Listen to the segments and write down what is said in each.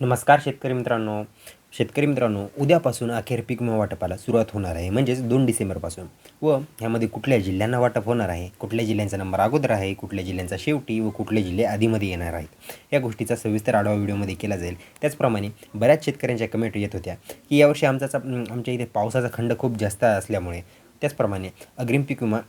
नमस्कार शेतकरी मित्रांनो. शेतकरी मित्रांनो उद्यापासून अखेर पीक विमा वाटपाला सुरुवात होणार आहे. म्हणजेच दोन डिसेंबरपासून. व ह्यामध्ये कुठल्या जिल्ह्यांना वाटप होणार आहे? कुठल्या जिल्ह्यांचा नंबर अगोदर आहे? कुठल्या जिल्ह्यांचा शेवटी व कुठले जिल्हे आधीमध्ये येणार आहेत? या गोष्टीचा सविस्तर आढावा व्हिडिओमध्ये केला जाईल. त्याचप्रमाणे बऱ्याच शेतकऱ्यांच्या कमेंट येत होत्या की यावर्षी आमचा आमच्या इथे पावसाचा खंड खूप जास्त असल्यामुळे. त्याचप्रमाणे अग्रिम पीक विमा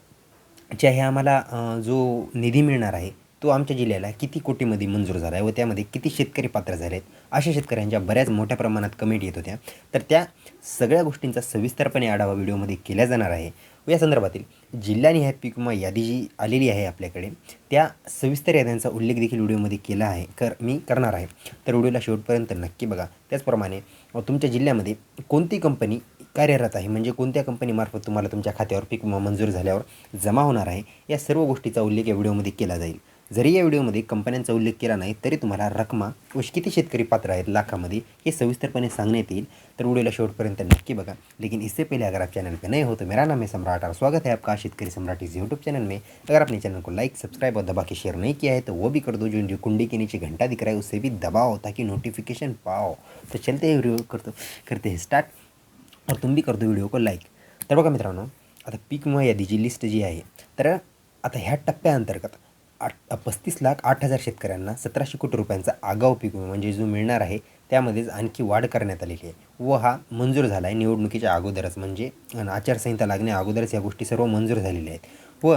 च्या हे आम्हाला जो निधी मिळणार आहे तो आमच्या जिल्ह्याला किती कोटीमध्ये मंजूर झाला आहे व त्यामध्ये किती शेतकरी पात्र झाले आहेत अशा शेतकऱ्यांच्या बऱ्याच मोठ्या प्रमाणात कमेंट येत होत्या. तर त्या सगळ्या गोष्टींचा सविस्तरपणे आढावा व्हिडिओमध्ये केला जाणार आहे. व या संदर्भातील जिल्हानिहाय पीक विमा यादी जी आलेली आहे आपल्याकडे त्या सविस्तर याद्यांचा उल्लेख देखील व्हिडिओमध्ये केला आहे. कर मी करणार आहे. तर व्हिडिओला शेवटपर्यंत नक्की बघा. त्याचप्रमाणे तुमच्या जिल्ह्यामध्ये कोणती कंपनी कार्यरत आहे? म्हणजे कोणत्या कंपनीमार्फत तुम्हाला तुमच्या खात्यावर पीक विमा मंजूर झाल्यावर जमा होणार आहे? या सर्व गोष्टीचा उल्लेख या व्हिडिओमध्ये केला जाईल. जरी या व्हिडिओमध्ये कंपन्यांचा उल्लेख केला नाही, तरी तुम्हाला रकमा व किती शेतकरी पात्र आहेत लाखामध्ये हे सविस्तरपणे सांगण्यात येईल. तर व्हिडिओला नक्की बघा. लेकिन इससे पहले अगर आप चैनल पे नए हो तो मेरा नाम है सम्राट और स्वागत है आपका शेतकरी सम्राट इस यूट्यूब चैनल में। अगर आपने चैनल को लाइक सब्सक्राइब और दबा के शेयर नहीं किया है तो वो भी कर दो जो जो कुंडी के नीचे घंटा दिख रहा है, उससे भी दबाओ ताकि नोटिफिकेशन पाओ। तो चलते हैं वीडियो करतो, करते हैं स्टार्ट और तुम भी कर दो व्हिडिओ को लाईक तर बघा आता पीक विमा यादीची लिस्ट जी आहे, तर आता ह्या टप्प्याअंतर्गत आठ पस्तीस लाख आठ हजार शेतकऱ्यांना सतराशे कोटी रुपयांचा आगाऊ पीक विमा म्हणजे जो मिळणार आहे त्यामध्येच आणखी वाढ करण्यात आलेली आहे. व हा मंजूर झाला आहे निवडणुकीच्या अगोदरच. म्हणजे आचारसंहिता लागण्या अगोदरच या गोष्टी सर्व मंजूर झालेल्या आहेत. व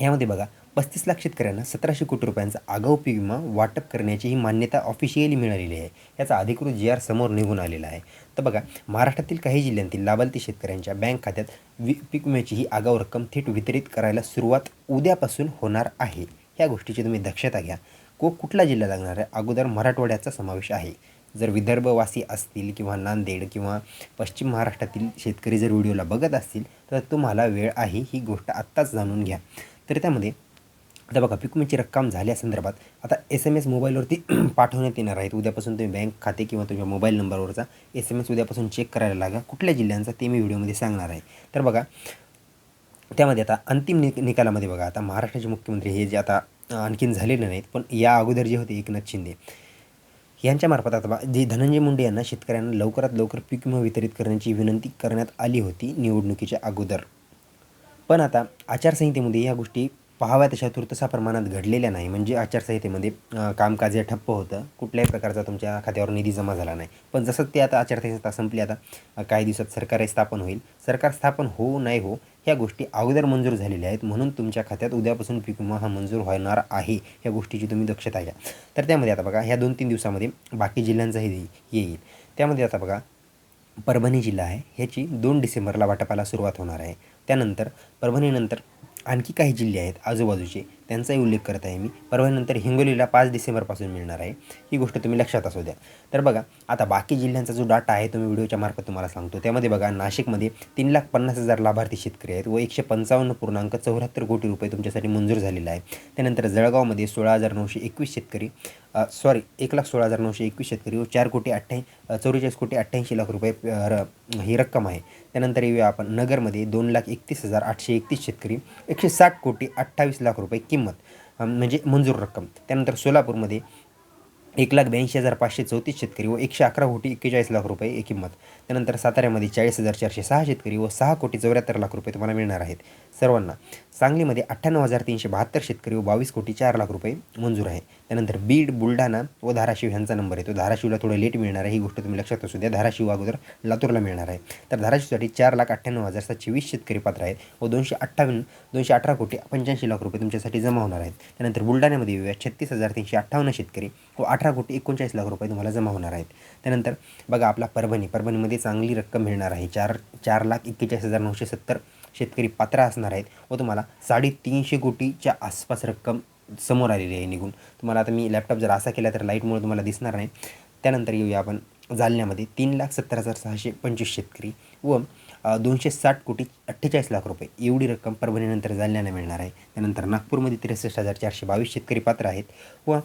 यामध्ये बघा पस्तीस लाख शेतकऱ्यांना सतराशे कोटी रुपयांचा आगाऊ पीक विमा वाटप करण्याची ही मान्यता ऑफिशियली मिळालेली आहे. याचा अधिकृत जी आर समोर निघून आलेला आहे. तर बघा महाराष्ट्रातील काही जिल्ह्यांतील लाभार्थी शेतकऱ्यांच्या बँक खात्यात वि पीक विम्याची ही आगाऊ रक्कम थेट वितरित करायला सुरुवात उद्यापासून होणार आहे. ह्या गोष्टीची तुम्ही दक्षता घ्या. को कुठला जिल्हा लागणार आहे? अगोदर मराठवाड्याचा समावेश आहे. जर विदर्भवासी असतील किंवा नांदेड किंवा पश्चिम महाराष्ट्रातील शेतकरी जर व्हिडिओला बघत असतील तर तुम्हाला वेळ आहे ही गोष्ट आत्ताच जाणून घ्या. तर त्यामध्ये आता बघा पिकमेंटची रक्कम झाल्यासंदर्भात आता एस एम एस मोबाईलवरती पाठवण्यात येणार आहेत. उद्यापासून तुम्ही बँक खाते किंवा तुमच्या मोबाईल नंबरवरचा एस एम एस उद्यापासून चेक करायला लागा. कुठल्या जिल्ह्यांचा ते मी व्हिडिओमध्ये सांगणार आहे. तर बघा त्यामध्ये आता अंतिम नि निकालामध्ये बघा आता महाराष्ट्राचे मुख्यमंत्री हे जे आता आणखीन झालेले नाहीत पण या अगोदर जे होते एकनाथ शिंदे यांच्यामार्फत आता बा जे धनंजय मुंडे यांना शेतकऱ्यांना लवकरात लवकर पीक विमा वितरित करण्याची विनंती करण्यात आली होती निवडणुकीच्या अगोदर. पण आता आचारसंहितेमध्ये या गोष्टी पाहाव्या तशा तुर्तसा प्रमाणात घडलेल्या नाही. म्हणजे आचारसंहितेमध्ये कामकाज हे ठप्प होतं. कुठल्याही प्रकारचा तुमच्या खात्यावर निधी जमा झाला नाही. पण जसं ते आता आचारसंहिता संपली आता काही दिवसात सरकार स्थापन होईल. सरकार स्थापन हो नाही हो ह्या गोष्टी अगोदर मंजूर झालेल्या आहेत. म्हणून तुमच्या खात्यात उद्यापासून पीक विमा हा मंजूर होणार आहे ह्या गोष्टीची तुम्ही दक्षता घ्या. तर त्यामध्ये आता बघा ह्या दोन तीन दिवसामध्ये बाकी जिल्ह्यांचाही येईल. त्यामध्ये आता बघा परभणी जिल्हा आहे. ह्याची दोन डिसेंबरला वाटपाला सुरुवात होणार आहे. त्यानंतर परभणीनंतर आणखी काही जिल्हे आहेत आजूबाजूचे. त्यांचाही उल्लेख करत आहे मी. परभणीनंतर हिंगोलीला पाच डिसेंबरपासून मिळणार आहे. ही गोष्ट तुम्ही लक्षात असू द्या. तर बघा आता बाकी जिल्ह्यांचा जो डाटा आहे तो मी व्हिडिओच्या मार्फत तुम्हाला सांगतो. त्यामध्ये बघा नाशिकमध्ये तीन लाख पन्नास हजार लाभार्थी शेतकरी आहेत व एकशे पंचावन्न पूर्णांक चौऱ्याहत्तर कोटी रुपये तुमच्यासाठी मंजूर झालेला आहे. त्यानंतर जळगावमध्ये सोळा हजार नऊशे एकवीस शेतकरी सॉरी एक लाख सोळा हजार नऊशे एकवीस शेतकरी व चार कोटी अठ्ठ्या चौवेचाळीस कोटी अठ्ठ्याऐंशी लाख रुपये र ही रक्कम आहे. त्यानंतर येऊया आपण नगरमध्ये दोन लाख एकतीस हजार आठशे एकतीस शेतकरी एकशे साठ कोटी अठ्ठावीस लाख रुपये किंमत म्हणजे मंजूर रक्कम. त्यानंतर सोलापूरमध्ये एक लाख ब्याऐंशी हजार पाचशे चौतीस शेतकरी व एकशे अकरा कोटी एक्केचाळीस लाख रुपये ही किंमत. त्यानंतर साताऱ्यामध्ये चाळीस हजार चारशे सहा शेतकरी व सहा कोटी चौऱ्याहत्तर लाख रुपये तुम्हाला मिळणार आहेत. सर्वांना सांगलीमध्ये अठ्ठ्याण्णव हजार तीनशे बहात्तर शेतकरी व बावीस कोटी चार लाख रुपये मंजूर आहे. त्यानंतर बीड बुलढाणा व धाराशिव ह्यांचा नंबर आहे. तो धाराशिवला थोडं लेट मिळणार आहे ही गोष्ट तुम्ही लक्षात असू द्या. धाराशिव अगोदर लातूरला मिळणार आहे. तर धाराशिवसाठी चार लाख अठ्ठ्याण्णव हजार सातशे वीस शेतकरी पात्र आहेत व दोनशे अठ्ठावन्न दोनशे अठरा कोटी पंच्याऐंशी लाख रुपये तुमच्यासाठी जमा होणार आहेत. त्यानंतर बुलढाण्यामध्ये येऊया. छत्तीस हजार तीनशे अठ्ठावन्न शेतकरी व अठरा कोटी एकोणचाळीस लाख रुपये तुम्हाला जमा होणार आहेत. त्यानंतर बघा आपला परभणी. परभणीमध्ये चांगली रक्कम मिळणार आहे. चार चार लाख एक्केचाळीस हजार नऊशे सत्तर शेतकरी पात्र असणार आहेत व तुम्हाला साडेतीनशे कोटीच्या आसपास रक्कम समोर आलेली आहे निघून. तुम्हाला आता मी लॅपटॉप जर असा केला तर लाईटमुळे तुम्हाला दिसणार नाही. त्यानंतर येऊया आपण जालन्यामध्ये. तीन लाख सत्तर हजार सहाशे पंचवीस शेतकरी व दोनशे साठ कोटी अठ्ठेचाळीस लाख रुपये एवढी रक्कम परभणीनंतर जालन्याला मिळणार आहे. त्यानंतर नागपूरमध्ये त्रेसष्ट हजार चारशे बावीस शेतकरी पात्र आहेत व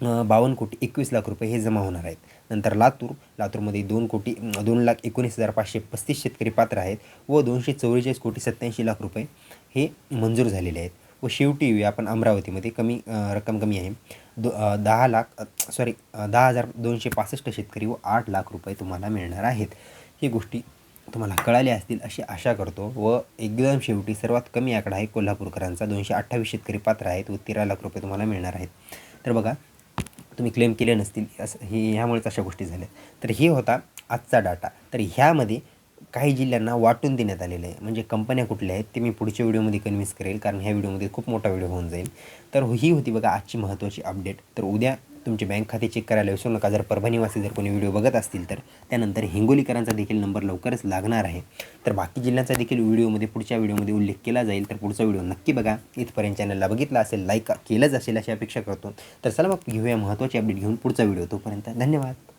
बावन्न कोटी एकवीस लाख रुपये हे जमा होणार आहेत. नंतर लातूर लातूरमध्ये दोन कोटी दोन लाख एकोणीस हजार पाचशे पस्तीस शेतकरी पात्र आहेत व दोनशे चौवेचाळीस कोटी सत्त्याऐंशी लाख रुपये हे मंजूर झालेले आहेत. व शेवटी येऊया आपण अमरावतीमध्ये. कमी रक्कम कमी आहे. दो दहा लाख सॉरी दहा हजार दोनशे पासष्ट शेतकरी व आठ लाख रुपये तुम्हाला मिळणार आहेत. ही गोष्टी तुम्हाला कळाल्या असतील अशी आशा करतो व एकदम शेवटी सर्वात कमी आकडा आहे कोल्हापूरकरांचा. दोनशे अठ्ठावीस शेतकरी पात्र आहेत व तेरा लाख रुपये तुम्हाला मिळणार आहेत. तर बघा तुम्ही क्लेम केले नसतील असं हे ह्यामुळेच अशा गोष्टी झाल्या. तर हे होता आजचा डाटा तर ह्यामध्ये काही जिल्ह्यांना वाटून देण्यात आलेलं आहे. म्हणजे कंपन्या कुठल्या आहेत ते मी पुढच्या व्हिडिओमध्ये कन्व्हिन्स करेल कारण ह्या व्हिडिओमध्ये खूप मोठा व्हिडिओ होऊन जाईल. तर ही होती बघा आजची महत्त्वाची अपडेट तर उद्या तुमचे बँक खाते चेक करायला विसरू नका जर परभणीवासी जर कोणी व्हिडिओ बघत असतील तर त्यानंतर हिंगोलीकरांचा देखील नंबर लवकरच लागणार आहे. तर बाकी जिल्ह्यांचा देखील व्हिडिओमध्ये पुढच्या व्हिडिओमध्ये उल्लेख केला जाईल. तर पुढचा व्हिडिओ नक्की बघा. इथपर्यंत चॅनलला बघितला असेल लाईक केलंच असेल अशी अपेक्षा करतो. तर चला मग घेऊया महत्त्वाची अपडेट घेऊन पुढचा व्हिडिओ तोपर्यंत धन्यवाद.